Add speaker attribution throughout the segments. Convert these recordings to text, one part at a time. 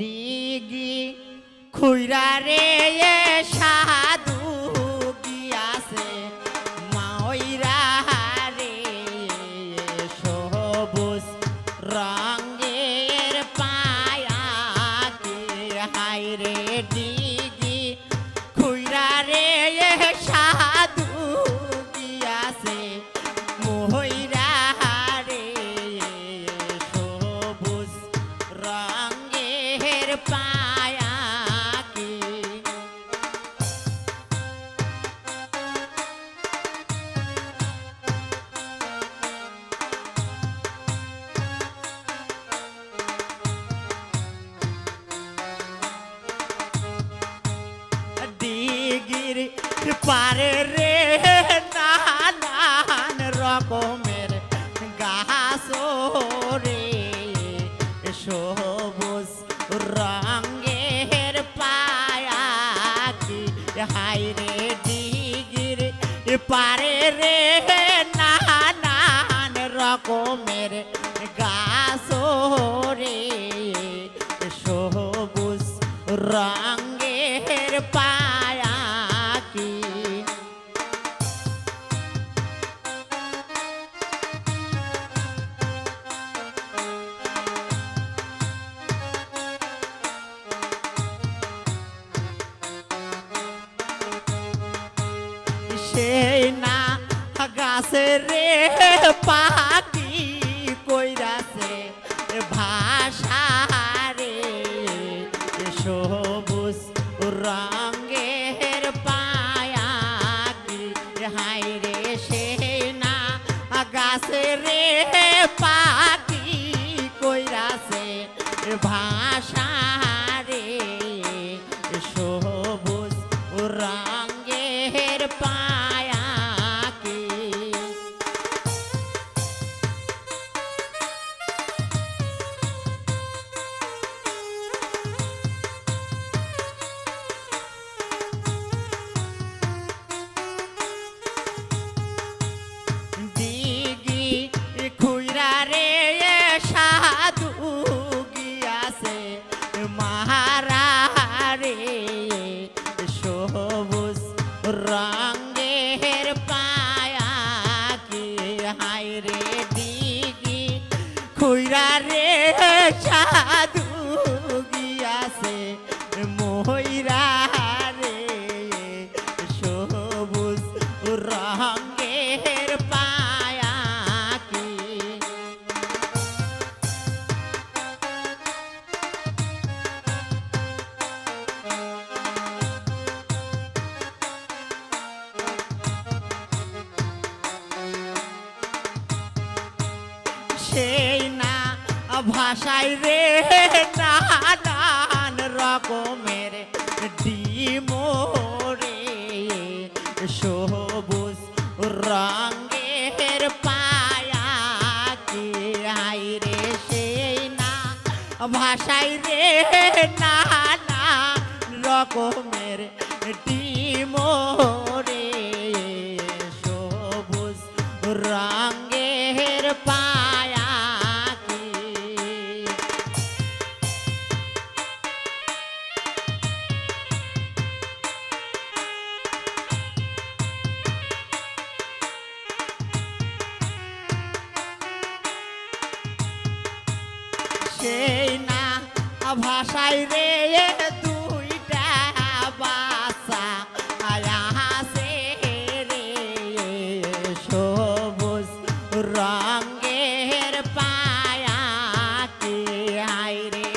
Speaker 1: ডিগি খুইরা রে সাধু গিয়াছে মাইরা রে সবুজ রঙের পারে রে নানান রকমের গাছ রে সবুজ রঙের পায়া কি হাই রে দিগির পারে রে নানান রকমের গাছ রে সবুজ রঙের গাছে রে, পাখি কইরাছে। ভাষা রে সবুজ রঙের পায়াকি হাই রে সেই না গাছে রে, পাখি কইরাছে। ভাষা রে সবুজ খুইরা রে ভাষায় রে, নানান রকমের ডিমোরে সবুজ রঙের পায়া রে, সেই না ভাষায় রে নানা রকমের ডিমোরে সেই না। ভাষায় রে দুইটা রে সবুজ রঙের পায়া কি? হাই রে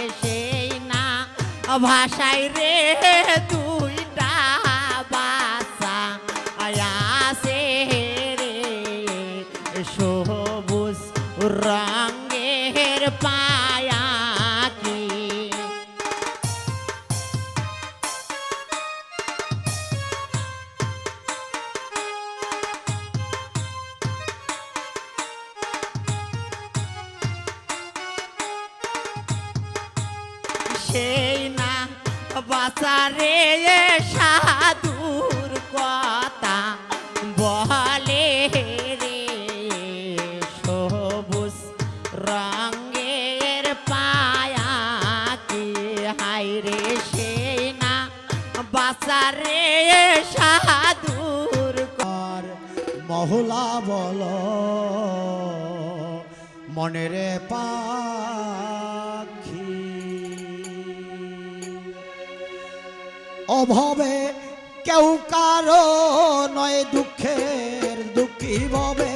Speaker 1: রে দুইটা বাসা। আয়াসে রে সবুজ রঙের সেই না। বাচারে সাধুর কথা। বলে রে সবুজ রঙের পায়া কি? হাই রে সেনা বাসারে সাধুর
Speaker 2: আর মহলা বল, মনের পাখি অভাবে কেউ কারও নয় দুঃখের দুঃখী ভবে।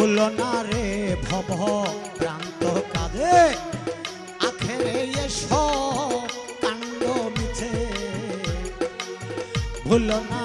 Speaker 2: ভুল না রে ভব প্রান্ত কাঁধে। আখেরে এসব কাণ্ড মিছে। ভুলো না